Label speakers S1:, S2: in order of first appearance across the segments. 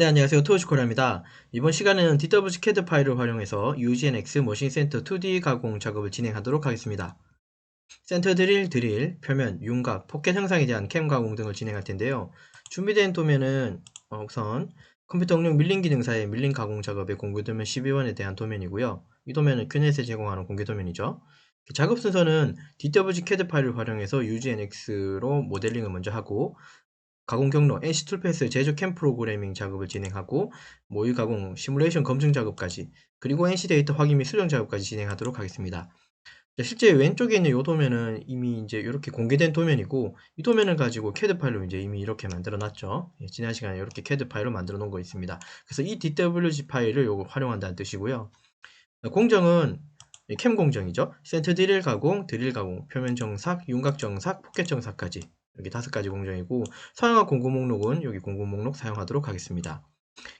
S1: 네, 안녕하세요. 토요시코라입니다. 이번 시간에는 DWG CAD 파일을 활용해서 UGNX 머신센터 2D 가공 작업을 진행하도록 하겠습니다. 센터 드릴, 드릴, 표면, 윤곽, 포켓 형상에 대한 캠 가공 등을 진행할 텐데요. 준비된 도면은 어, 우선 컴퓨터 응용 밀링 기능사의 밀링 가공 작업의 공개 도면 12번에 대한 도면이고요. 이 도면은 큐넷에 제공하는 공개 도면이죠. 작업 순서는 DWG CAD 파일을 활용해서 UGNX로 모델링을 먼저 하고 가공 경로 NC 툴패스 제조 캠 프로그래밍 작업을 진행하고 모의 가공 시뮬레이션 검증 작업까지 그리고 NC 데이터 확인 및 수정 작업까지 진행하도록 하겠습니다. 실제 왼쪽에 있는 이 도면은 이미 이제 이렇게 공개된 도면이고 이 도면을 가지고 CAD 파일로 이제 이미 이렇게 만들어 놨죠. 예, 지난 시간에 이렇게 CAD 파일로 만들어 놓은 거 있습니다. 그래서 이 DWG 파일을 요거 활용한다는 뜻이고요. 공정은 캠 공정이죠. 센터 드릴 가공, 드릴 가공, 표면 정삭, 윤곽 정삭, 포켓 정삭까지 여기 다섯 가지 공정이고 사용할 공고 목록은 여기 공고 목록 사용하도록 하겠습니다.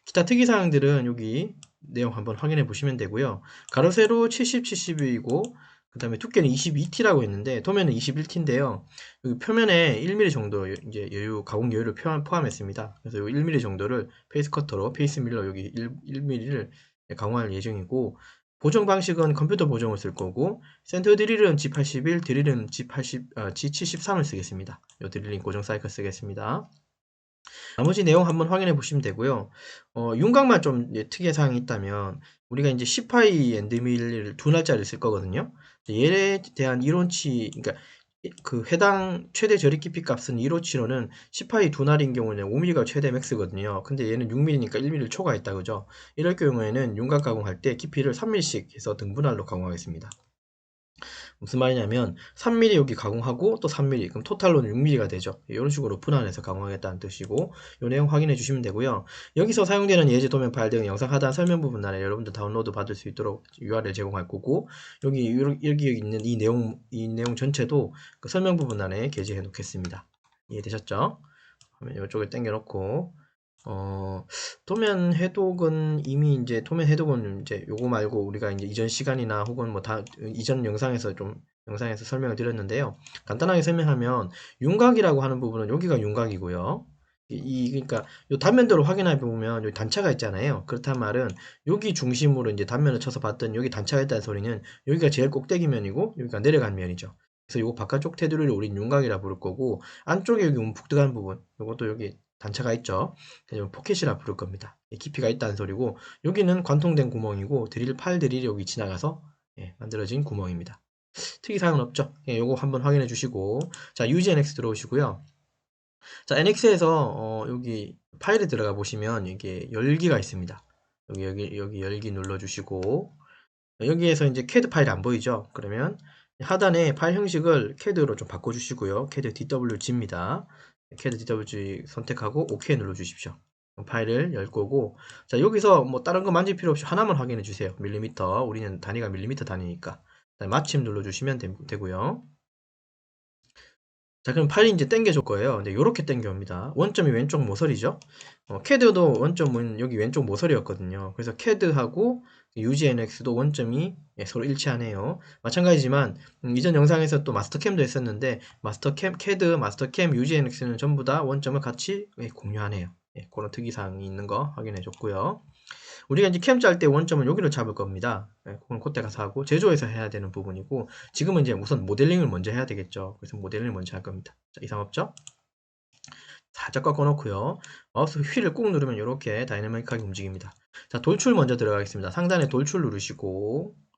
S1: 기타 특이사항들은 여기 내용 한번 확인해 보시면 되고요. 가로 세로 70, 72이고 그 다음에 두께는 22T라고 했는데 도면은 21T인데요. 여기 표면에 1mm 정도 이제 여유 가공 여유를 포함했습니다. 그래서 이 1mm 정도를 페이스 커터로 페이스 밀러 여기 1, 1mm를 강화할 예정이고 보정 방식은 컴퓨터 보정을 쓸 거고 센터 드릴은 G81, 드릴은 G80, 아, G73을 쓰겠습니다. 이 드릴링 고정 사이클 쓰겠습니다. 나머지 내용 한번 확인해 보시면 되고요. 어, 윤곽만 좀 특이한 사항이 있다면 우리가 이제 10파이 엔드밀을 두 날짜를 쓸 거거든요. 얘에 대한 이론치, 그러니까 그 해당 최대 저립 깊이 값은 1호치로는 10파이 두 날인 경우는 5mm가 최대 맥스거든요. 근데 얘는 6mm니까 1mm를 초과했다 그죠? 이럴 경우에는 윤곽 가공할 때 깊이를 3mm씩 해서 등분할로 가공하겠습니다. 무슨 말이냐면 3mm 여기 가공하고 또 3mm 그럼 토탈로는 6mm가 되죠. 이런 식으로 분할해서 가공하겠다는 뜻이고 이 내용 확인해 주시면 되고요. 여기서 사용되는 예제 도면 파일 등 영상 하단 설명 부분 안에 여러분들 다운로드 받을 수 있도록 URL 제공할 거고 여기 여기 있는 이 내용 이 내용 전체도 그 설명 부분 안에 게재해 놓겠습니다. 이해되셨죠? 이쪽에 당겨 놓고 어, 도면 해독은 이미 이제 도면 해독은 이제 요거 말고 우리가 이제 이전 시간이나 혹은 뭐 다 이전 영상에서 좀 영상에서 설명을 드렸는데요. 간단하게 설명하면 윤곽이라고 하는 부분은 여기가 윤곽이고요. 이, 이 그러니까 요 단면도를 확인해 보면 여기 단차가 있잖아요. 그렇단 말은 여기 중심으로 이제 단면을 쳐서 봤던 여기 단차가 있다는 소리는 여기가 제일 꼭대기 면이고 여기가 내려간 면이죠. 그래서 요거 바깥쪽 테두리를 우린 윤곽이라 부를 거고 안쪽에 여기 움푹 들어간 부분 요것도 여기 단차가 있죠. 그래서 포켓이라 부를 겁니다. 깊이가 있다는 소리고 여기는 관통된 구멍이고 드릴 팔 드릴이 여기 지나가서 예, 만들어진 구멍입니다. 특이사항은 없죠. 예, 요거 한번 확인해 주시고 자 UGNX 들어오시고요. 자 NX에서 어, 여기 파일에 들어가 보시면 이게 열기가 있습니다. 여기 여기 여기 열기 눌러 주시고 여기에서 이제 CAD 파일이 안 보이죠. 그러면 하단에 파일 형식을 CAD로 좀 바꿔 주시고요. CAD DWG입니다. CAD DWG 선택하고 OK 눌러 주십시오. 파일을 열 거고 자 여기서 뭐 다른 거 만질 필요 없이 하나만 확인해 주세요. 밀리미터 우리는 단위가 밀리미터 단위니까 마침 눌러 주시면 되, 고요 자 그럼 파일이 이제 땡겨줄 거예요. 근데 이렇게 땡겨옵니다. 원점이 왼쪽 모서리죠. 어, CAD도 원점은 여기 왼쪽 모서리였거든요. 그래서 CAD하고 UGNX도 원점이 예, 서로 일치하네요. 마찬가지지만 음, 이전 영상에서 또 마스터캠도 했었는데 마스터캠, CAD, 마스터캠, UGNX는 전부 다 원점을 같이 예, 공유하네요. 예, 그런 특이사항이 있는 거 확인해 줬고요. 우리가 이제 캠 짤 때 원점은 여기를 잡을 겁니다. 예, 그건 그때 가서 하고 제조해서 해야 되는 부분이고 지금은 이제 우선 모델링을 먼저 해야 되겠죠. 그래서 모델링을 먼저 할 겁니다. 자, 이상 없죠? 살짝 꺾어놓고요. 마우스 휠을 꾹 누르면 이렇게 다이내믹하게 움직입니다. 자, 돌출 먼저 들어가겠습니다. 상단에 돌출 누르시고 어,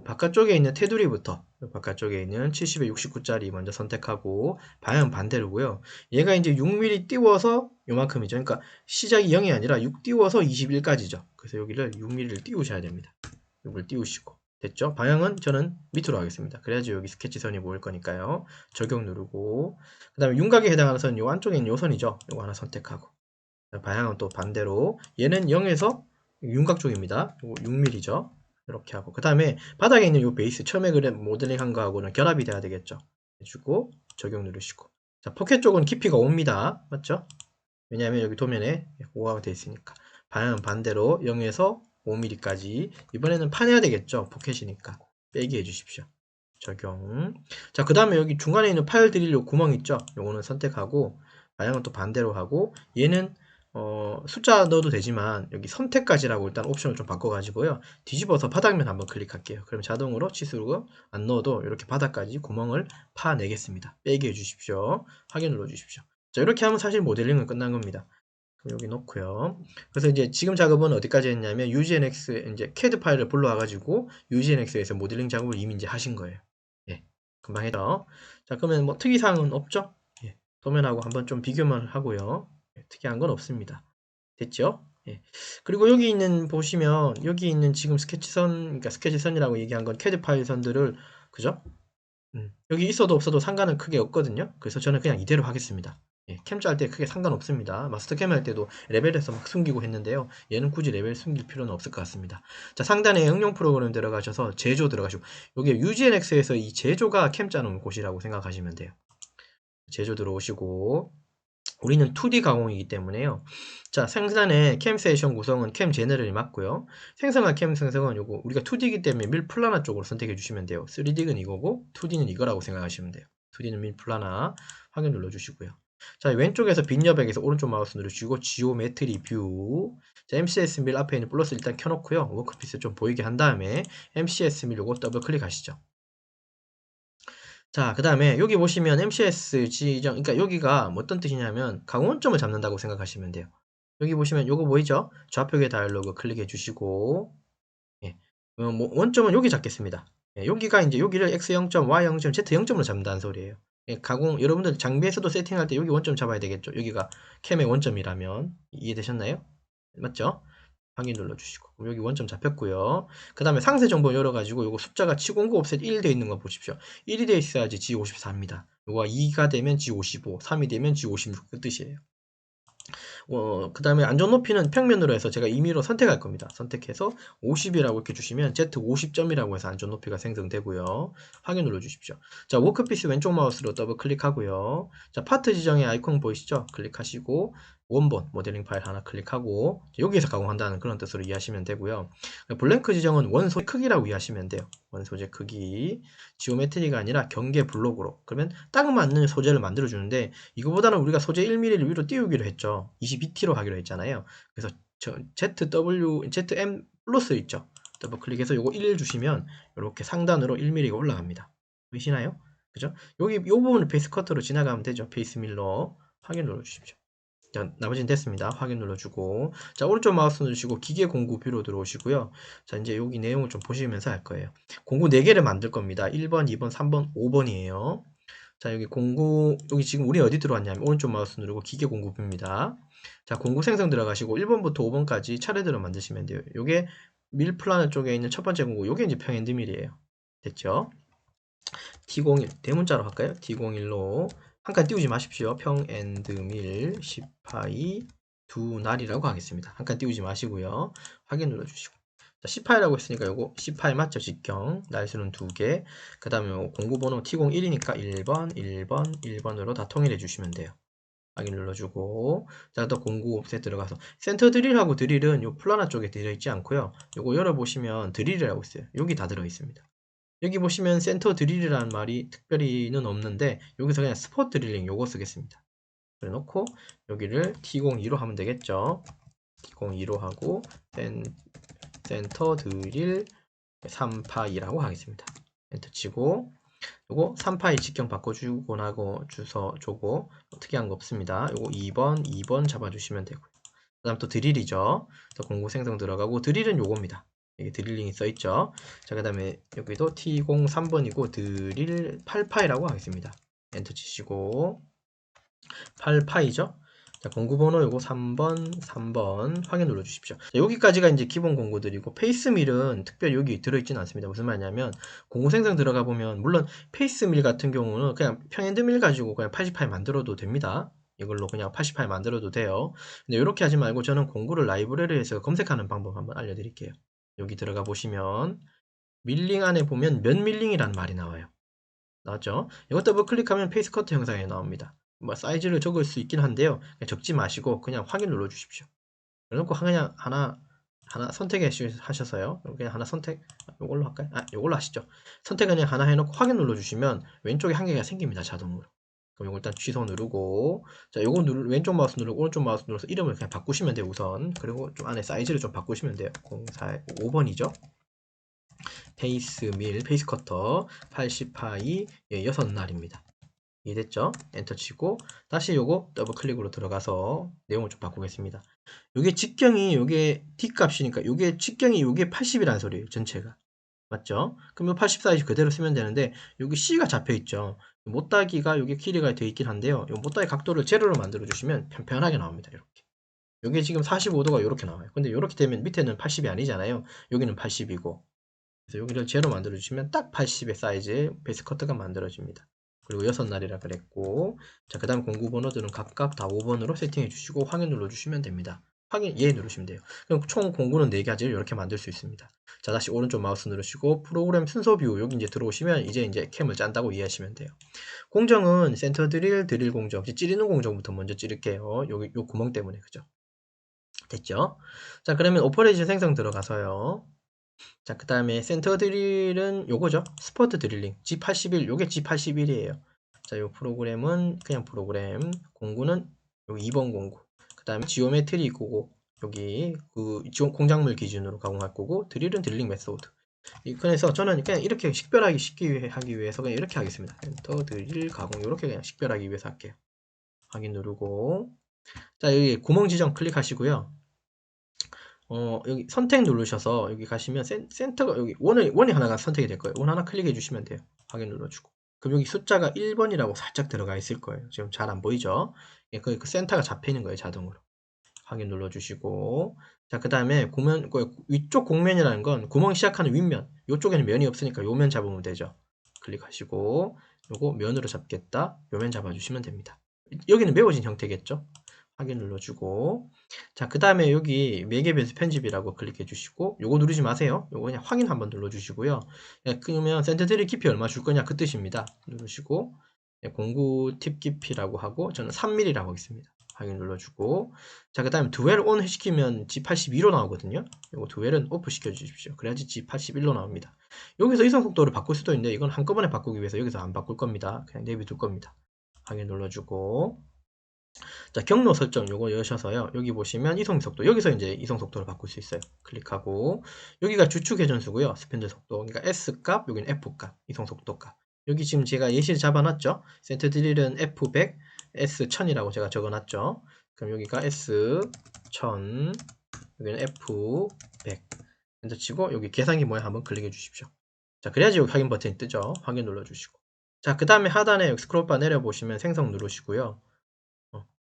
S1: 바깥쪽에 있는 테두리부터 바깥쪽에 있는 70에 69짜리 먼저 선택하고 방향 반대로고요. 얘가 이제 6mm 띄워서 요만큼이죠. 그러니까 시작이 0이 아니라 6 띄워서 21까지죠. 그래서 여기를 6mm를 띄우셔야 됩니다. 이걸 띄우시고 됐죠? 방향은 저는 밑으로 하겠습니다. 그래야지 여기 스케치선이 보일 거니까요. 적용 누르고 그 다음에 윤곽에 해당하는 선은 요 안쪽에 있는 요 선이죠. 요거 하나 선택하고 방향은 또 반대로 얘는 0에서 윤곽 쪽입니다. 요거 6mm죠. 이렇게 하고 그 다음에 바닥에 있는 요 베이스 처음에 그린 모델링 한 거하고는 결합이 돼야 되겠죠. 해주고 적용 누르시고. 자 포켓 쪽은 깊이가 5입니다. 맞죠? 왜냐하면 여기 도면에 5가 되어 있으니까. 방향은 반대로 0에서 5mm까지. 이번에는 파내야 되겠죠 포켓이니까. 빼기 해주십시오. 적용. 자그 다음에 여기 중간에 있는 파일 드릴 요 구멍 있죠? 요거는 선택하고 방향은 또 반대로 하고 얘는 어, 숫자 넣어도 되지만 여기 선택까지라고 일단 옵션을 좀 바꿔가지고요. 뒤집어서 바닥면 한번 클릭할게요. 그럼 자동으로 치수로 안 넣어도 이렇게 바닥까지 구멍을 파내겠습니다. 빼게 해주십시오. 확인 눌러주십시오. 자 이렇게 하면 사실 모델링은 끝난 겁니다. 여기 놓고요. 그래서 이제 지금 작업은 어디까지 했냐면 UGNX 이제 CAD 파일을 불러와가지고 UGNX에서 모델링 작업을 이미 이제 하신 거예요. 예, 금방 했죠. 자 그러면 뭐 특이사항은 없죠? 예, 도면하고 한번 좀 비교만 하고요. 예, 특이한 건 없습니다. 됐죠? 예. 그리고 여기 있는 보시면 여기 있는 지금 스케치선, 그러니까 스케치선이라고 얘기한 건 CAD 파일 선들을 그죠? 음, 여기 있어도 없어도 상관은 크게 없거든요. 그래서 저는 그냥 이대로 하겠습니다. 예, 캠 짤 때 크게 상관없습니다. 마스터 캠 할 때도 레벨에서 막 숨기고 했는데요. 얘는 굳이 레벨 숨길 필요는 없을 것 같습니다. 자, 상단에 응용 프로그램 들어가셔서 제조 들어가시고, 여기 UGNX에서 이 제조가 캠 짜는 곳이라고 생각하시면 돼요. 제조 들어오시고, 우리는 2D 가공이기 때문에요. 자, 생산의 캠 세션 구성은 캠 제너럴이 맞고요. 생성한 캠 생성은 요거 우리가 2D이기 때문에 밀 플라나 쪽으로 선택해 주시면 돼요. 3D는 이거고 2D는 이거라고 생각하시면 돼요. 2D는 밀 플라나 확인 눌러 주시고요. 자, 왼쪽에서 빈 여백에서 오른쪽 마우스 누르시고 지오메트리 뷰. 자, MCS 밀 앞에 있는 플러스 일단 켜 놓고요. 워크피스 좀 보이게 한 다음에 MCS 밀 요거 더블 클릭하시죠. 자, 그 다음에 여기 보시면 MCS 지정, 그러니까 여기가 뭐 어떤 뜻이냐면 강원점을 잡는다고 생각하시면 돼요. 여기 보시면 요거 보이죠? 좌표계 다이얼로그 클릭해 주시고, 예. 어, 뭐 원점은 여기 잡겠습니다. 예, 여기가 이제 여기를 X0점, Y0점, Z0점으로 잡는다는 소리예요. 예, 가공, 여러분들 장비에서도 세팅할 때 여기 원점 잡아야 되겠죠. 여기가 캠의 원점이라면. 이해되셨나요? 맞죠? 확인 눌러주시고 여기 원점 잡혔고요. 그 다음에 상세 정보 열어가지고 요거 숫자가 709 옵셋 1 되어 있는 거 보십시오. 1이 되어 있어야지 G54입니다. 요거 2가 되면 G55, 3이 되면 G56 그 뜻이에요. 어, 그 다음에 안전 높이는 평면으로 해서 제가 임의로 선택할 겁니다. 선택해서 50이라고 이렇게 주시면 Z50점이라고 해서 안전 높이가 생성되고요. 확인 눌러 주십시오. 자, 워크피스 왼쪽 마우스로 더블 클릭하고요. 자, 파트 지정의 아이콘 보이시죠? 클릭하시고 원본 모델링 파일 하나 클릭하고 여기에서 가공한다는 그런 뜻으로 이해하시면 되고요. 블랭크 지정은 원 소재 크기라고 이해하시면 돼요. 원 소재 크기 지오메트리가 아니라 경계 블록으로 그러면 딱 맞는 소재를 만들어 주는데 이거보다는 우리가 소재 1mm를 위로 띄우기로 했죠. 22t로 하기로 했잖아요. 그래서 저 ZW ZM 플러스 있죠. 더블 클릭해서 요거 1 주시면 이렇게 상단으로 1mm가 올라갑니다. 보이시나요? 그죠? 여기 요 부분을 베이스 커터로 지나가면 되죠. 베이스 밀러 확인 눌러 주십시오. 자, 나머지는 됐습니다. 확인 눌러주고 자 오른쪽 마우스 누르시고 기계 공구 뷰로 들어오시고요. 자 이제 여기 내용을 좀 보시면서 할 거예요. 공구 4개를 만들 겁니다. 1번, 2번, 3번, 5번이에요. 자 여기 공구 여기 지금 우리 어디 들어왔냐면 오른쪽 마우스 누르고 기계 공구 뷰입니다. 자 공구 생성 들어가시고 1번부터 5번까지 차례대로 만드시면 돼요. 요게 밀 플라너 쪽에 있는 첫 번째 공구 요게 이제 평엔드 밀이에요. 됐죠? T01 대문자로 할까요? T01로 한 칸 띄우지 마십시오. 평 엔드 밀 10파이 두 날이라고 하겠습니다. 한 칸 띄우지 마시고요. 확인 눌러주시고. 자, 10파이라고 했으니까 요거 10파이 맞죠? 직경. 날수는 두 개. 그 다음에 공구번호 T01이니까 1번, 1번, 1번으로 다 통일해 주시면 돼요. 확인 눌러주고 자 또 공구 옵셋 들어가서 센터 드릴하고 드릴은 요 플라나 쪽에 들어있지 않고요 요거 열어보시면 드릴이라고 있어요 여기 다 들어있습니다 여기 보시면 센터 드릴이라는 말이 특별히는 없는데 여기서 그냥 스포 드릴링 요거 쓰겠습니다. 그래 놓고 여기를 T02로 하면 되겠죠. T02로 하고 센, 센터 드릴 3파이라고 하겠습니다. 엔터 치고 요거 3파이 직경 바꿔주고 나고 주소 조고 특이한 거 없습니다. 요거 2번, 2번 잡아주시면 되고요. 그 다음 또 드릴이죠. 공구 생성 들어가고 드릴은 요겁니다. 여기 드릴링이 써있죠. 자, 그 다음에 여기도 T03번이고 드릴 8파이라고 하겠습니다. 엔터 치시고 8파이죠. 자, 공구 번호 요거 3번, 3번 확인 눌러 주십시오. 자, 여기까지가 이제 기본 공구들이고 페이스밀은 특별히 여기 들어 있지는 않습니다. 무슨 말이냐면 공구 생성 들어가 보면 물론 페이스밀 같은 경우는 그냥 평엔드밀 가지고 그냥 80파이 만들어도 됩니다. 이걸로 그냥 80파이 만들어도 돼요. 근데 이렇게 하지 말고 저는 공구를 라이브러리에서 검색하는 방법 한번 알려드릴게요. 여기 들어가 보시면 밀링 안에 보면 몇 밀링이라는 말이 나와요. 나왔죠? 이것 더블 클릭하면 페이스 커트 영상이 나옵니다. 뭐 사이즈를 적을 수 있긴 한데요. 적지 마시고 그냥 확인 눌러 주십시오. 그래놓고 그냥 하나 하나 선택해 하셔서요. 그냥 하나 선택 이걸로 할까요? 아, 이걸로 하시죠. 선택 그냥 하나 해놓고 확인 눌러 주시면 왼쪽에 한 개가 생깁니다. 자동으로. 그럼 요거 일단 취소 누르고 자 요거 누르 왼쪽 마우스 누르고 오른쪽 마우스 눌러서 이름을 그냥 바꾸시면 돼요 우선 그리고 좀 안에 사이즈를 좀 바꾸시면 돼요 04 5번이죠 페이스 밀 페이스 커터 80파이 예, 6날입니다 이해됐죠? 엔터 치고 다시 요거 더블 클릭으로 들어가서 내용을 좀 바꾸겠습니다. 요게 직경이 요게 D 값이니까 요게 직경이 요게 80이라는 소리예요. 전체가. 맞죠? 그럼 요80 사이즈 그대로 쓰면 되는데 여기 C가 잡혀 있죠. 못따기가 요게 길이가 되어 있긴 한데요. 요 못따기 각도를 제로로 만들어 주시면 편편하게 나옵니다. 이렇게. 요게 지금 45도가 이렇게 나와요. 근데 이렇게 되면 밑에는 80이 아니잖아요. 여기는 80이고. 그래서 여기를 제로 만들어 주시면 딱 80의 사이즈의 베이스 커트가 만들어집니다. 그리고 여섯 날이라 그랬고 자 그 다음 공구 번호들은 각각 다 5번으로 세팅해 주시고 확인 눌러 주시면 됩니다. 확인 예 누르시면 돼요. 그럼 총 공구는 4가지를 이렇게 만들 수 있습니다. 자 다시 오른쪽 마우스 누르시고 프로그램 순서 뷰 여기 이제 들어오시면 이제 이제 캠을 짠다고 이해하시면 돼요. 공정은 센터 드릴 드릴 공정 찌르는 공정부터 먼저 찌를게요. 여기 요 구멍 때문에 그죠? 됐죠? 자 그러면 오퍼레이션 생성 들어가서요 자, 그 다음에 센터 드릴은 요거죠. 스포트 드릴링. G81, 요게 G81이에요. 자, 요 프로그램은 그냥 프로그램. 공구는 요 2번 공구. 그 다음에 지오메트리 고고. 여기 그 공작물 기준으로 가공할 거고 드릴은 드릴링 메소드. 그래서 저는 그냥 이렇게 식별하기 쉽게 하기 위해서 그냥 이렇게 하겠습니다. 엔터 드릴 가공 이렇게 그냥 식별하기 위해서 할게요. 확인 누르고 자 여기 구멍 지정 클릭하시고요. 어, 여기 선택 누르셔서 여기 가시면 센, 센터가 여기 원이, 원이 하나가 선택이 될 거예요. 원 하나 클릭해 주시면 돼요. 확인 눌러주고. 그럼 여기 숫자가 1번이라고 살짝 들어가 있을 거예요. 지금 잘 안 보이죠? 예, 그, 그 센터가 잡히는 거예요. 자동으로. 확인 눌러주시고. 자, 그 다음에 구면, 그 위쪽 공면이라는 건 구멍 시작하는 윗면. 이쪽에는 면이 없으니까 요 면 잡으면 되죠. 클릭하시고, 요거 면으로 잡겠다. 요 면 잡아주시면 됩니다. 여기는 메워진 형태겠죠? 확인 눌러주고. 자 그 다음에 여기 매개 변수 편집이라고 클릭해 주시고 요거 누르지 마세요. 요거 그냥 확인 한번 눌러 주시고요. 예, 그러면 센터들이 깊이 얼마 줄 거냐 그 뜻입니다. 누르시고 예, 공구 팁 깊이라고 하고 저는 3mm라고 하겠습니다. 확인 눌러주고. 자그 다음에 두웰 온 시키면 G82로 나오거든요. 요거 두웰은 오프 시켜 주십시오. 그래야지 G81로 나옵니다. 여기서 이성 속도를 바꿀 수도 있는데 이건 한꺼번에 바꾸기 위해서 여기서 안 바꿀 겁니다. 그냥 내비둘 겁니다. 확인 눌러주고 자, 경로 설정 요거 여셔서요. 여기 보시면 이송 속도. 여기서 이제 이송 속도를 바꿀 수 있어요. 클릭하고 여기가 주축 회전수고요. 스팬들 속도. 그러니까 S 값, 여기는 F 값, 이송 속도 값. 여기 지금 제가 예시를 잡아놨죠. 센터 드릴은 F100, S1000이라고 제가 적어놨죠. 그럼 여기가 S1000, 여기는 F100. 엔터 치고 여기 계산기 뭐야 한번 클릭해 주십시오. 자, 그래야지 여기 확인 버튼이 뜨죠. 확인 눌러주시고. 자, 그 다음에 하단에 스크롤바 내려보시면 생성 누르시고요.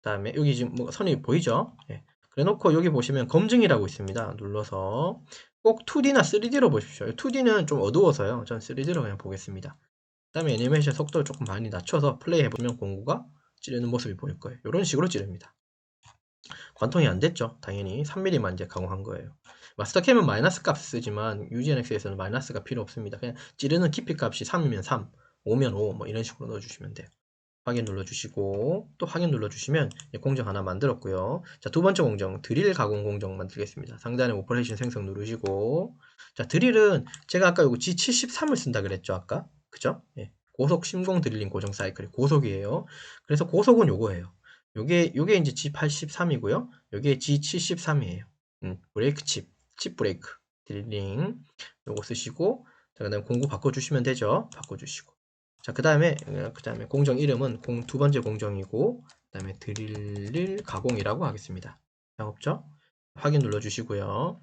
S1: 다음에 여기 지금 뭐 선이 보이죠? 예. 그래 놓고 여기 보시면 검증이라고 있습니다. 눌러서 꼭 2D나 3D로 보십시오. 2D는 좀 어두워서요. 전 3D로 그냥 보겠습니다. 그 다음에 애니메이션 속도를 조금 많이 낮춰서 플레이 해보면 공구가 찌르는 모습이 보일 거예요. 이런 식으로 찌릅니다. 관통이 안 됐죠. 당연히 3mm만 이제 가공한 거예요. 마스터캠은 마이너스 값 쓰지만 UGNX에서는 마이너스가 필요 없습니다. 그냥 찌르는 깊이 값이 3이면 3, 5면 5, 뭐 이런 식으로 넣어주시면 돼요. 확인 눌러주시고 또 확인 눌러주시면 공정 하나 만들었고요. 자, 두 번째 공정 드릴 가공 공정 만들겠습니다. 상단에 오퍼레이션 생성 누르시고 자, 드릴은 제가 아까 요거 G73을 쓴다 그랬죠, 아까. 그죠? 예. 고속 심공 드릴링 고정 사이클이 고속이에요. 그래서 고속은 요거예요. 요게 요게 이제 G83이고요. 요게 G73이에요. 음, 브레이크 칩, 칩 브레이크 드릴링 요거 쓰시고 자, 그다음에 공구 바꿔 주시면 되죠. 바꿔 주시고 자, 그 다음에, 그 다음에 공정 이름은 공, 두 번째 공정이고, 그 다음에 드릴 가공이라고 하겠습니다. 없죠? 확인 눌러주시고요.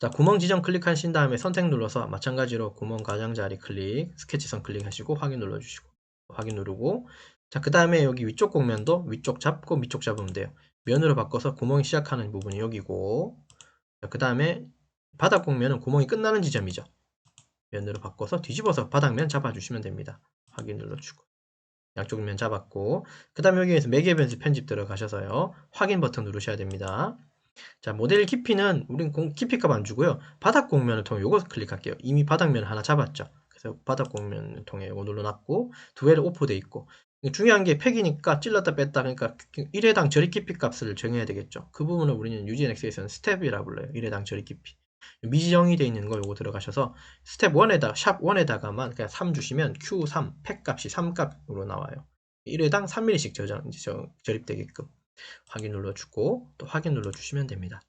S1: 자, 구멍 지정 클릭하신 다음에 선택 눌러서 마찬가지로 구멍 가장자리 클릭, 스케치선 클릭하시고 확인 눌러주시고, 확인 누르고, 자, 그 다음에 여기 위쪽 공면도 위쪽 잡고 밑쪽 잡으면 돼요. 면으로 바꿔서 구멍이 시작하는 부분이 여기고, 그 다음에 바닥 공면은 구멍이 끝나는 지점이죠. 면으로 바꿔서 뒤집어서 바닥면 잡아주시면 됩니다. 확인 눌러주고 양쪽 면 잡았고 그 다음에 여기에서 매개 변수 편집 들어가셔서요. 확인 버튼 누르셔야 됩니다. 자 모델 깊이는 우린 공, 깊이값 안 주고요. 바닥 공면을 통해 요거 클릭할게요. 이미 바닥면 하나 잡았죠. 그래서 바닥 공면을 통해 요거 눌러놨고 두회를 오프돼 있고 중요한 게 팩이니까 찔렀다 뺐다 그러니까 1회당 저리 깊이 값을 정해야 되겠죠. 그 부분을 우리는 UGNX에서는 스텝이라 불러요. 1회당 저리 깊이. 미지정이 되어 있는 거 요거 들어가셔서 스텝 1에다 샵 1에다가만 그냥 3 주시면 Q3 팩 값이 3 값으로 나와요. 1회당 3mm씩 저장, 저, 저립되게끔 확인 눌러주고 또 확인 눌러주시면 됩니다.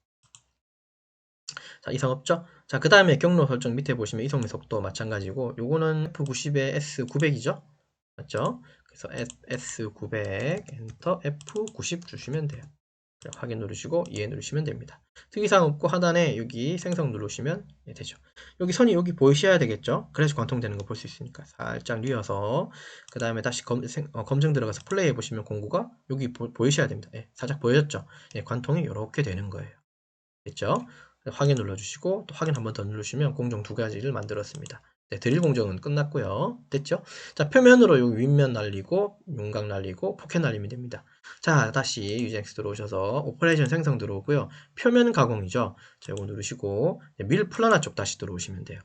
S1: 자, 이상 없죠? 자, 그 다음에 경로 설정 밑에 보시면 이송미 속도 마찬가지고 요거는 F90에 S900이죠? 맞죠? 그래서 S900 엔터 F90 주시면 돼요. 확인 누르시고 이해 누르시면 됩니다. 특이사항 없고 하단에 여기 생성 누르시면 예, 되죠. 여기 선이 여기 보이셔야 되겠죠. 그래서 관통되는 거 볼 수 있으니까 살짝 뉘어서 그 다음에 다시 검, 생, 어, 검증 들어가서 플레이 해보시면 공구가 여기 보, 이셔야 됩니다. 예, 살짝 보여졌죠. 예, 관통이 이렇게 되는 거예요. 됐죠? 확인 눌러주시고 또 확인 한 번 더 누르시면 공정 두 가지를 만들었습니다. 네, 드릴 공정은 끝났고요. 됐죠? 자, 표면으로 요 윗면 날리고 윤곽 날리고 포켓 날리면 됩니다. 자, 다시 유젠엑스 들어오셔서 오퍼레이션 생성 들어오고요. 표면 가공이죠. 자, 이거 누르시고 밀 플라나 쪽 다시 들어오시면 돼요.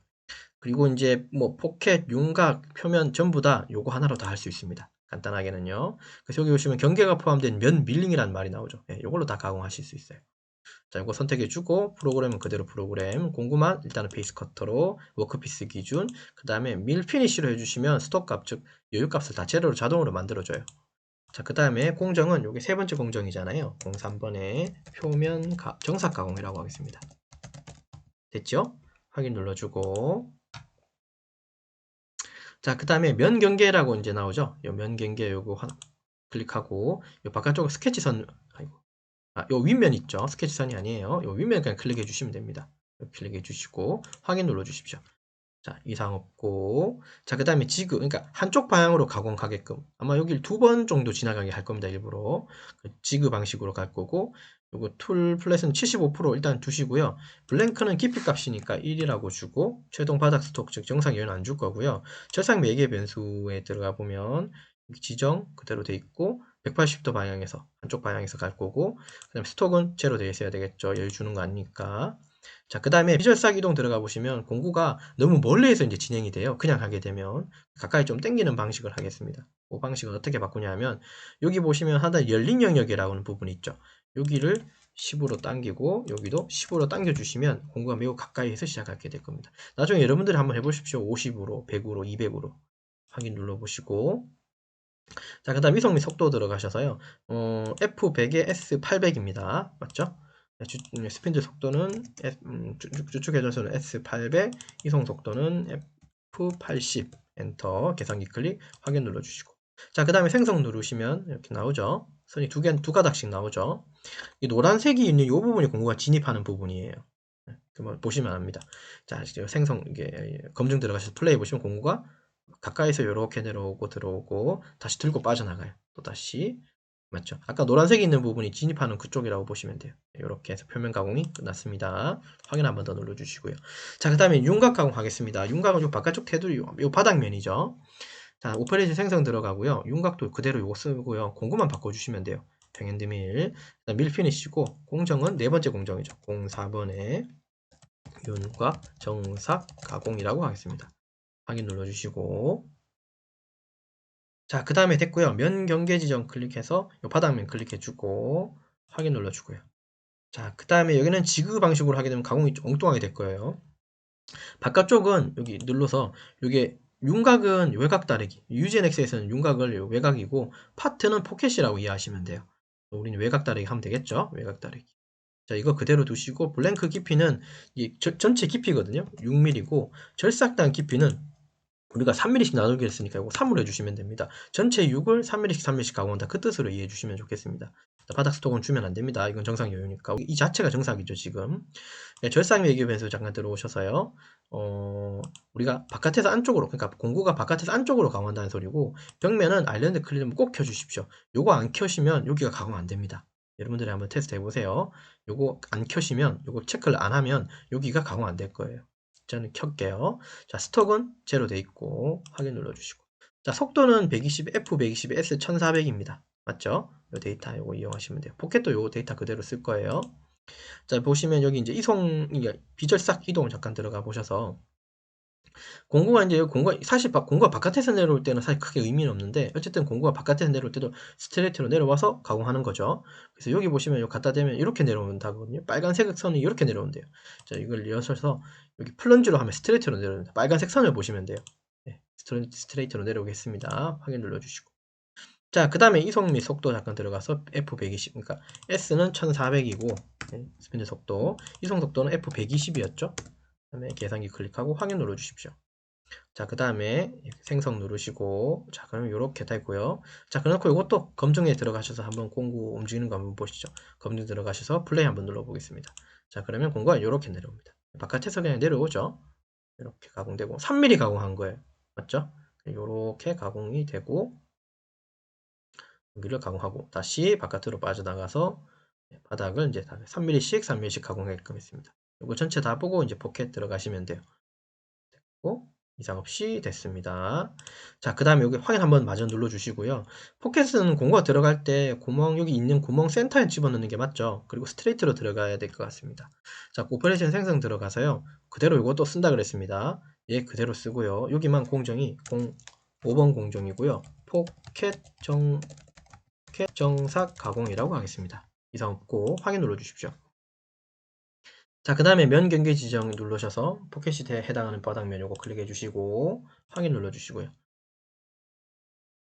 S1: 그리고 이제 뭐 포켓, 윤곽, 표면 전부 다 요거 하나로 다 할 수 있습니다. 간단하게는요. 그래서 여기 보시면 경계가 포함된 면 밀링이라는 말이 나오죠. 네, 요걸로 다 가공하실 수 있어요. 자, 이거 선택해주고 프로그램은 그대로 프로그램 공구만 일단은 베이스 커터로 워크피스 기준 그 다음에 밀 피니쉬로 해주시면 스톡값 즉 여유값을 다 제로로 자동으로 만들어줘요. 자, 그 다음에 공정은 여기 세 번째 공정이잖아요. 03번에 표면 가, 정삭 가공이라고 하겠습니다. 됐죠? 확인 눌러주고 자, 그 다음에 면 경계라고 이제 나오죠. 면 경계 요거 하나 클릭하고 요 바깥쪽 스케치선 아, 요 윗면 있죠. 스케치선이 아니에요. 요 윗면 그냥 클릭해 주시면 됩니다. 클릭해 주시고 확인 눌러 주십시오. 자, 이상 없고. 자, 그 다음에 지그, 그러니까 한쪽 방향으로 가공 가게끔. 아마 여기를 두 번 정도 지나가게 할 겁니다, 일부러. 그 지그 방식으로 갈 거고. 요거 툴 플랫은 75% 일단 두시고요. 블랭크는 깊이 값이니까 1이라고 주고, 최종 바닥 스톡, 즉 정상 여유는 안 줄 거고요. 절상 매개 변수에 들어가 보면, 지정 그대로 돼 있고, 180도 방향에서 한쪽 방향에서 갈 거고 그 다음에 스톡은 제로 되어 있어야 되겠죠. 여유 주는 거 아니니까. 자 그 다음에 비절삭 이동 들어가 보시면 공구가 너무 멀리에서 이제 진행이 돼요. 그냥 하게 되면. 가까이 좀 당기는 방식을 하겠습니다. 그 방식을 어떻게 바꾸냐면 여기 보시면 하단 열린 영역이라고 하는 부분이 있죠. 여기를 10으로 당기고 여기도 10으로 당겨 주시면 공구가 매우 가까이에서 시작하게 될 겁니다. 나중에 여러분들이 한번 해보십시오. 50으로 100으로 200으로. 확인 눌러 보시고 자, 그 다음 이성미 속도 들어가셔서요. 어, F100에 S800입니다. 맞죠? 네, 주, 음, 스핀들 속도는 S, 음, 주축 회전수는 S800, 이송 속도는 F80. 엔터, 계산기 클릭, 확인 눌러주시고. 자, 그 다음에 생성 누르시면 이렇게 나오죠. 선이 두 개, 두 가닥씩 나오죠. 이 노란색이 있는 이 부분이 공구가 진입하는 부분이에요. 네, 보시면 압니다. 자, 생성, 이게 검증 들어가셔서 플레이 보시면 공구가 가까이서 이렇게 내려오고 들어오고 다시 들고 빠져나가요. 또 다시 맞죠? 아까 노란색이 있는 부분이 진입하는 그쪽이라고 보시면 돼요. 이렇게 해서 표면 가공이 끝났습니다. 확인 한 번 더 눌러주시고요. 자, 그 다음에 윤곽 가공 하겠습니다. 윤곽은 요 바깥쪽 테두리, 요 바닥면이죠. 자, 오퍼레이션 생성 들어가고요. 윤곽도 그대로 요거 쓰고요. 공구만 바꿔주시면 돼요. 뱅앤드 밀, 밀 피니시고 공정은 네 번째 공정이죠. 04번에 윤곽 정삭 가공이라고 하겠습니다. 확인 눌러주시고 자, 그 다음에 됐고요. 면 경계 지점 클릭해서 이 바닥면 클릭해주고 확인 눌러주고요. 자, 그 다음에 여기는 지그 방식으로 하게 되면 가공이 좀 엉뚱하게 될 거예요. 바깥쪽은 여기 눌러서 이게 윤곽은 외곽 다르기 유젠엑스에서는 윤곽을 외곽이고 파트는 포켓이라고 이해하시면 돼요. 우리는 외곽 다르기 하면 되겠죠? 외곽 다르기. 자, 이거 그대로 두시고 블랭크 깊이는 이 전체 깊이거든요. 6mm고 절삭단 깊이는 우리가 3mm씩 나누기 했으니까 이거 3으로 해주시면 됩니다. 전체 6을 3mm씩 3mm씩 가공한다. 그 뜻으로 이해해 주시면 좋겠습니다. 바닥 스톡은 주면 안 됩니다. 이건 정상 여유니까. 이 자체가 정상이죠, 지금. 네, 절상 외교 변수 잠깐 들어오셔서요. 어, 우리가 바깥에서 안쪽으로, 그러니까 공구가 바깥에서 안쪽으로 가공한다는 소리고, 벽면은 아일랜드 클리는 꼭 켜주십시오. 요거 안 켜시면 여기가 가공 안 됩니다. 여러분들이 한번 테스트 해보세요. 요거 안 켜시면, 요거 체크를 안 하면 여기가 가공 안될 거예요. 저는 켤게요. 자, 스톡은 제로 돼 있고 확인 눌러주시고. 자, 속도는 120, F120, S1400입니다. 맞죠? 이 데이터 이거 이용하시면 돼요. 포켓도 요 데이터 그대로 쓸 거예요. 자, 보시면 여기 이제 이송, 비절삭 이동 잠깐 들어가 보셔서 공구가 이제 공구가 사실 공구가 바깥에서 내려올 때는 사실 크게 의미는 없는데 어쨌든 공구가 바깥에서 내려올 때도 스트레이트로 내려와서 가공하는 거죠. 그래서 여기 보시면 요 갖다 대면 이렇게 내려온다거든요. 빨간색 선이 이렇게 내려온대요. 자 이걸 이어서 여기 플런지로 하면 스트레이트로 내려온다. 빨간색 선을 보시면 돼요. 네, 스트레이트로 내려오겠습니다. 확인 눌러주시고 자, 그 다음에 이속 및 속도 잠깐 들어가서 F120. 그러니까 S는 1400이고, 스피드 속도. 이속 속도는 F120이었죠. 그 다음에 계산기 클릭하고 확인 눌러 주십시오. 자, 그 다음에 생성 누르시고, 자, 그러면 이렇게 되고요. 자, 그래놓고 이것도 검증에 들어가셔서 한번 공구 움직이는 거 한번 보시죠. 검증 들어가셔서 플레이 한번 눌러 보겠습니다. 자, 그러면 공구가 이렇게 내려옵니다. 바깥에서 그냥 내려오죠. 이렇게 가공되고, 3mm 가공한 거예요. 맞죠? 이렇게 가공이 되고, 여기를 가공하고, 다시 바깥으로 빠져나가서, 바닥을 이제 3mm씩, 3mm씩 가공하게끔 했습니다. 이거 전체 다 보고 이제 포켓 들어가시면 돼요. 됐고, 이상 없이 됐습니다. 자, 그 다음에 여기 확인 한번 마저 눌러주시고요. 포켓은 공구가 들어갈 때 구멍, 여기 있는 구멍 센터에 집어넣는 게 맞죠? 그리고 스트레이트로 들어가야 될 것 같습니다. 자, 오퍼레이션 생성 들어가서요. 그대로 이것도 쓴다 그랬습니다. 얘 그대로 쓰고요. 여기만 공정이 0, 5번 공정이고요. 포켓 정, 포켓 정삭 가공이라고 하겠습니다. 이상 없고 확인 눌러주십시오. 자, 그 다음에 면 경계 지정 누르셔서 포켓시트에 해당하는 바닥면 요거 클릭해 주시고 확인 눌러 주시고요.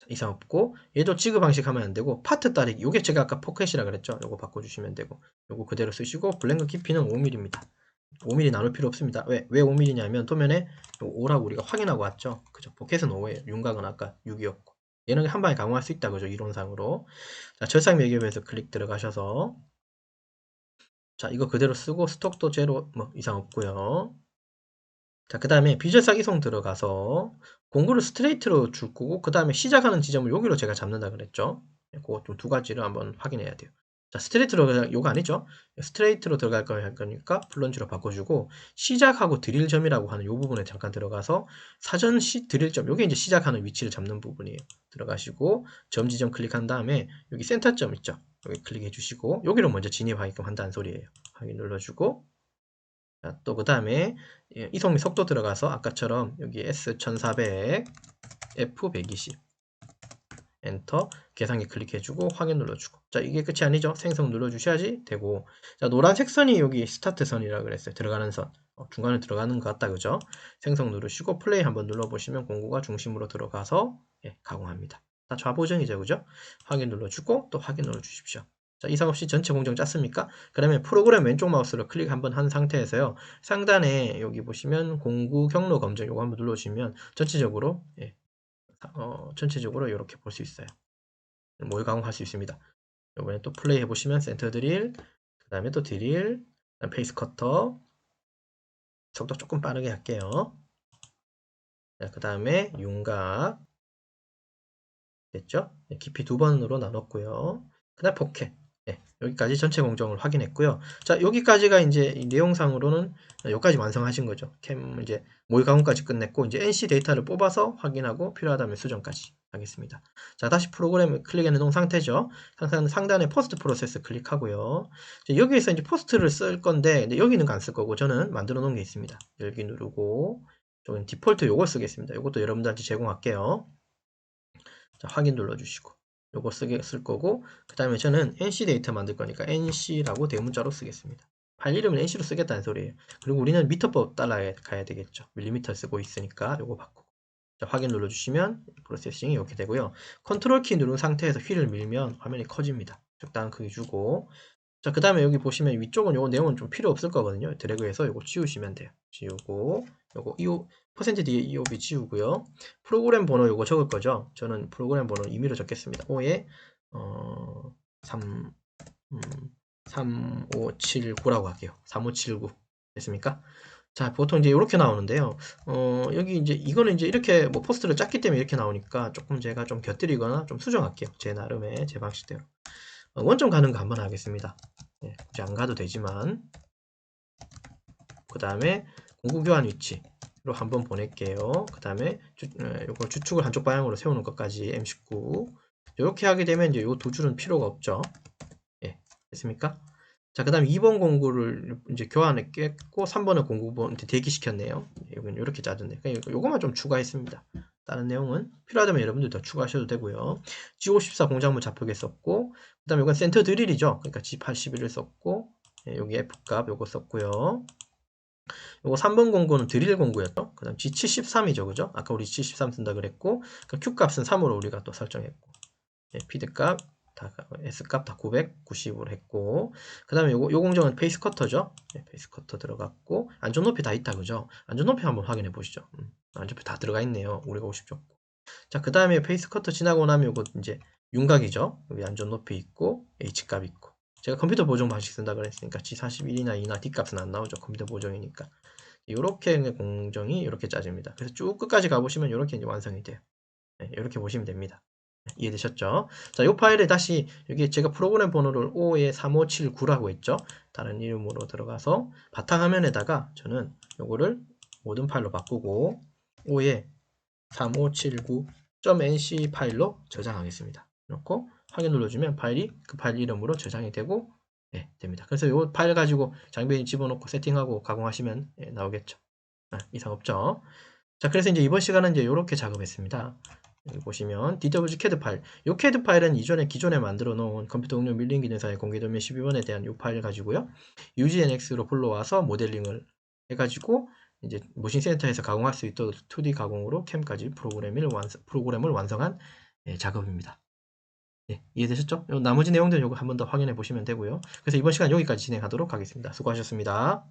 S1: 이상 없고 얘도 지급 방식 하면 안 되고 파트 따르기 요게 제가 아까 포켓이라 그랬죠. 요거 바꿔 주시면 되고 요거 그대로 쓰시고 블랭크 깊이는 5mm입니다. 5mm 나눌 필요 없습니다. 왜, 왜 5mm냐면 도면에 5라고 우리가 확인하고 왔죠. 그죠? 포켓은 5예요. 윤곽은 아까 6이었고 얘는 한 방에 강화할 수 있다 그죠? 이론상으로 자, 절삭 매개부에서 클릭 들어가셔서 자, 이거 그대로 쓰고 스톡도 제로 뭐 이상 없고요. 자, 그 다음에 비절삭 이송 들어가서 공구를 스트레이트로 줄 거고 그 다음에 시작하는 지점을 여기로 제가 잡는다 그랬죠. 그거 좀 두 가지를 한번 확인해야 돼요. 자, 스트레이트로 요거 아니죠? 스트레이트로 들어갈 거니까 플런지로 바꿔주고 시작하고 드릴점이라고 하는 요 부분에 잠깐 들어가서 사전 시 드릴점 요게 이제 시작하는 위치를 잡는 부분이에요. 들어가시고 점 지점 클릭한 다음에 여기 센터점 있죠? 여기 클릭해 주시고 여기로 먼저 진입하게끔 한다는 소리예요. 확인 눌러주고. 또 그 다음에 이송미 속도 들어가서 아까처럼 여기 S1400 F120 엔터 계산기 클릭해주고 확인 눌러주고. 자 이게 끝이 아니죠. 생성 눌러주셔야지 되고. 자 노란색 선이 여기 스타트 선이라 그랬어요. 들어가는 선. 어, 중간에 들어가는 것 같다 그죠? 생성 누르시고 플레이 한번 눌러보시면 공구가 중심으로 들어가서 예, 가공합니다 다 좌보정이죠 그죠 확인 눌러주고 또 확인 눌러주십시오 자, 이상 없이 전체 공정 짰습니까? 그러면 프로그램 왼쪽 마우스로 클릭 한번 한 상태에서요. 상단에 여기 보시면 공구 경로 검정 요거 한번 눌러주시면 전체적으로 예, 어, 전체적으로 이렇게 볼 수 있어요. 모의 가공할 수 있습니다. 이번에 또 플레이 해보시면 센터 드릴, 그 다음에 또 드릴, 페이스 커터, 속도 조금 빠르게 할게요. 그 다음에 윤곽, 됐죠? 네, 깊이 두 번으로 나눴고요. 그 다음 포켓. 네, 여기까지 전체 공정을 확인했고요. 자, 여기까지가 이제 내용상으로는 여기까지 완성하신 거죠. 캠 이제 모의 가공까지 끝냈고 이제 NC 데이터를 뽑아서 확인하고 필요하다면 수정까지 하겠습니다. 자, 다시 프로그램을 클릭해 놓은 상태죠. 상단, 상단에 포스트 프로세스 클릭하고요. 여기에서 이제 포스트를 쓸 건데 여기는 안 쓸 거고 저는 만들어 놓은 게 있습니다. 열기 누르고 저는 디폴트 요걸 쓰겠습니다. 이것도 여러분들한테 제공할게요. 자, 확인 눌러주시고 요거 쓰게 쓸 거고 그 다음에 저는 NC 데이터 만들 거니까 NC라고 대문자로 쓰겠습니다. 파일 이름을 NC로 쓰겠다는 소리예요. 그리고 우리는 미터법 따라가야 되겠죠. 밀리미터 쓰고 있으니까 요거 바꾸고 자, 확인 눌러주시면 프로세싱이 이렇게 되고요. 컨트롤 키 누른 상태에서 휠을 밀면 화면이 커집니다. 적당한 크기 주고 자, 그 다음에 여기 보시면 위쪽은 요거 내용은 좀 필요 없을 거거든요. 드래그해서 요거 지우시면 돼요. 지우고 요거 이후 퍼센트 뒤에 EOB 지우고요. 프로그램 번호 요거 적을 거죠. 저는 프로그램 번호 임의로 적겠습니다. 5에 어, 3, 음, 3579라고 할게요. 3579 됐습니까? 자, 보통 이제 이렇게 나오는데요. 어, 여기 이제 이거는 이제 이렇게 뭐 포스트를 짰기 때문에 이렇게 나오니까 조금 제가 좀 곁들이거나 좀 수정할게요. 제 나름의 제 방식대로. 어, 원점 가는 거 한번 하겠습니다. 네, 굳이 안 가도 되지만. 그 다음에 공구 교환 위치. 로 한번 보낼게요. 그 다음에 이걸 주축을 한쪽 방향으로 세우는 것까지 M19 이렇게 하게 되면 이제 이 두 줄은 필요가 없죠. 예, 됐습니까? 자, 그 다음 2번 공구를 이제 교환했겠고 3번을 공구번 대기시켰네요. 여기는 이렇게 짜졌네. 그러니까 요거만 좀 추가했습니다. 다른 내용은 필요하다면 여러분들 더 추가하셔도 되고요. G54 공작물 좌표계 썼고 그 다음에 이건 센터 드릴이죠. 그러니까 G81을 썼고 예, 여기 F값 요거 썼고요. 요거 3번 공구는 드릴 공구였죠. 그 다음 G73이죠. 그죠? 아까 우리 G73 쓴다 그랬고, 그 Q값은 3으로 우리가 또 설정했고. 예, 피드 값 다 S값 다 990으로 했고 그 다음에 요거 요 공정은 페이스 커터죠 예, 페이스 커터 들어갔고 안전 높이 다 있다 그죠 안전 높이 한번 확인해 보시죠 음, 안전 높이 다 들어가 있네요 우리가 50 줬고 자 그 다음에 페이스 커터 지나고 나면 요거 이제 윤곽이죠 여기 안전 높이 있고 H값 있고 제가 컴퓨터 보정 방식 쓴다 그랬으니까 G41이나 2나 D값은 안 나오죠 컴퓨터 보정이니까 이렇게 공정이 이렇게 짜집니다 그래서 쭉 끝까지 가보시면 이렇게 이제 완성이 돼요 이렇게 보시면 됩니다 이해되셨죠? 자, 이 파일에 다시 여기 제가 프로그램 번호를 5에 3579라고 했죠? 다른 이름으로 들어가서 바탕화면에다가 저는 요거를 모든 파일로 바꾸고 5에 3579.nc 파일로 저장하겠습니다. 놓고 확인 눌러주면 파일이 그 파일 이름으로 저장이 되고 네, 됩니다. 그래서 이 파일 가지고 장비에 집어넣고 세팅하고 가공하시면 네, 나오겠죠. 아, 이상 없죠. 자, 그래서 이제 이번 시간은 이제 이렇게 작업했습니다. 여기 보시면 DWG CAD 파일 이 CAD 파일은 이전에 기존에 만들어 놓은 컴퓨터 응용 밀링 기능사의 공개도면 12번에 대한 이 파일 가지고요 UGNX로 불러와서 모델링을 해가지고 이제 모신 센터에서 가공할 수 있도록 2D 가공으로 캠까지 프로그램을, 완성, 프로그램을 완성한 예, 작업입니다 예, 이해되셨죠? 나머지 내용들 요거 한 번 더 확인해 보시면 되고요. 그래서 이번 시간 여기까지 진행하도록 하겠습니다. 수고하셨습니다